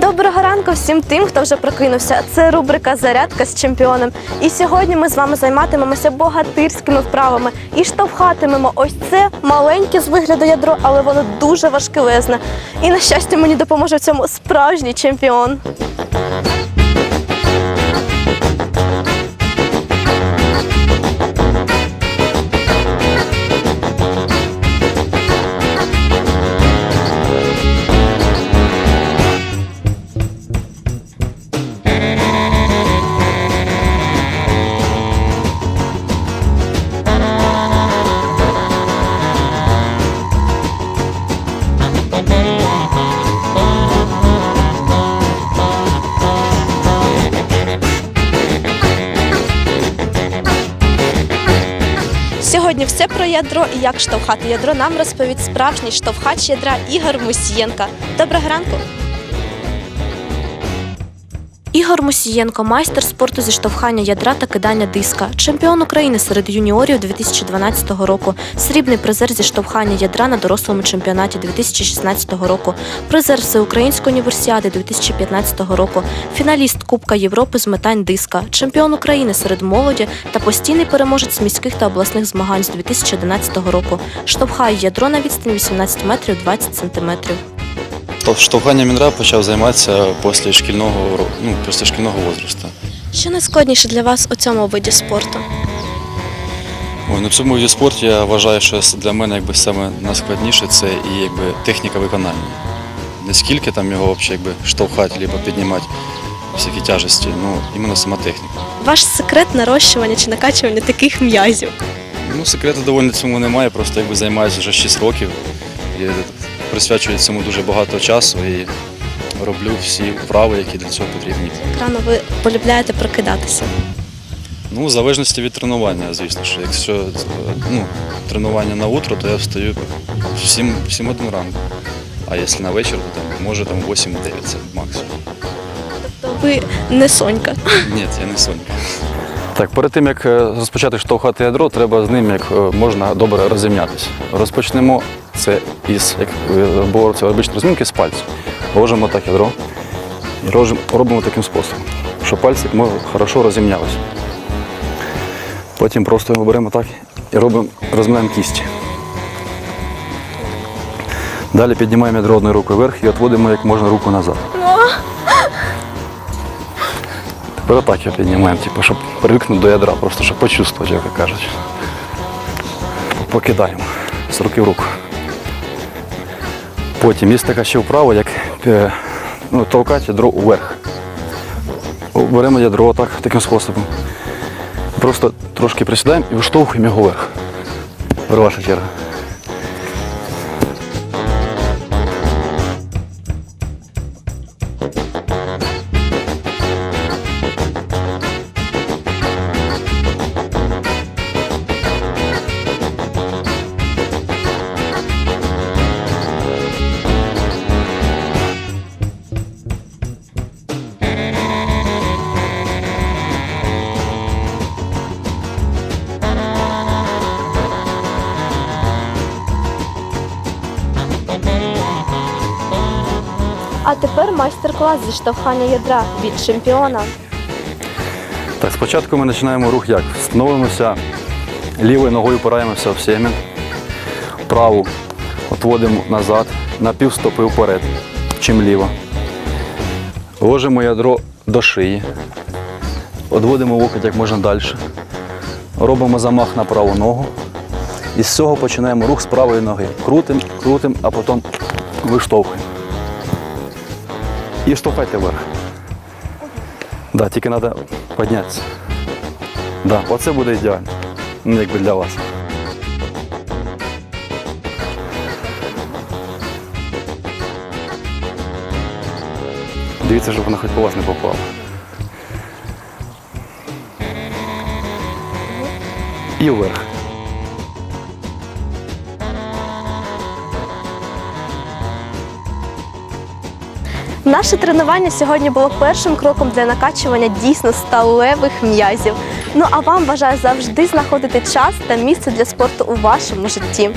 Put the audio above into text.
Доброго ранку всім тим, хто вже прокинувся. Це рубрика Зарядка з чемпіоном. І сьогодні ми з вами займатимемося богатирськими вправами і штовхатимемо ось це маленьке з вигляду ядро, але воно дуже важкелезне. І на щастя, мені допоможе в цьому справжній чемпіон. Сьогодні все про ядро і як штовхати ядро нам розповість справжній штовхач ядра Ігор Мусієнка. Доброго ранку! Ігор Мусієнко, майстер спорту зі штовхання ядра та кидання диска, чемпіон України серед юніорів 2012 року, срібний призер зі штовхання ядра на дорослому чемпіонаті 2016 року, призер Всеукраїнської універсіади 2015 року, фіналіст Кубка Європи з метань диска, чемпіон України серед молоді та постійний переможець міських та обласних змагань з 2011 року. Штовхає ядро на відстані 18 метрів 20 сантиметрів. Штов- Штовханням ядра почав займатися після шкільного ну, після шкільного возрасту. Що найскладніше для вас у цьому виді спорту? Ой, ну в цьому виді спорту я вважаю, що для мене якби саме найскладніше це і якби техніка виконання. Не скільки там його взагалі якби штовхати, або піднімати всякі тяжесті, ну іменно сама техніка. Ваш секрет нарощування чи накачування таких м'язів? Ну, секрету доволі цьому немає, просто якби займаюся вже 6 років і присвячую цьому дуже багато часу і роблю всі вправи, які для цього потрібні. Рано ви полюбляєте прокидатися. Ну, в залежності від тренування, звісно ж. Якщо ну, тренування на утро, то я встаю в 7, в 7 годин ранку. А якщо на вечір, то там, може там 8-9 це максимум. То ви не сонька. Ні, я не сонька. Так, перед тим як е, розпочати штовхати ядро, треба з ним як е, можна добре розім'ятися. Розпочнемо це із, як е, говориться, розмінки з пальців. Ложимо так ядро і робимо, таким способом, щоб пальці ми хорошо розім'ялися. Потім просто його беремо так і робимо, розминаємо кісті. Далі піднімаємо ядро одною рукою вверх і відводимо як можна руку назад. Тепер отак його піднімаємо, типу, щоб привикнути до ядра, просто щоб почувствувати, як кажуть. Покидаємо з руки в руку. Потім є така ще вправа, як е, ну, толкати ядро вверх. Беремо ядро так, таким способом. Просто трошки присідаємо і виштовхуємо його вверх. Ваша черга. А тепер майстер-клас зі штовхання ядра від чемпіона. Так, спочатку ми починаємо рух як? Становимося лівою ногою опираємося в семен, праву відводимо назад, на півстопи вперед, чим ліво. Ложимо ядро до шиї, відводимо локоть як можна далі. Робимо замах на праву ногу. І з цього починаємо рух з правої ноги. Крутим, крутим, а потім виштовхуємо. І штовхайте вверх. Да, тільки треба піднятися. Да, оце буде ідеально. Ну, якби для вас. Дивіться, щоб вона хоч по вас не попала. І вверх. Наше тренування сьогодні було першим кроком для накачування дійсно сталевих м'язів. Ну а вам бажаю завжди знаходити час та місце для спорту у вашому житті.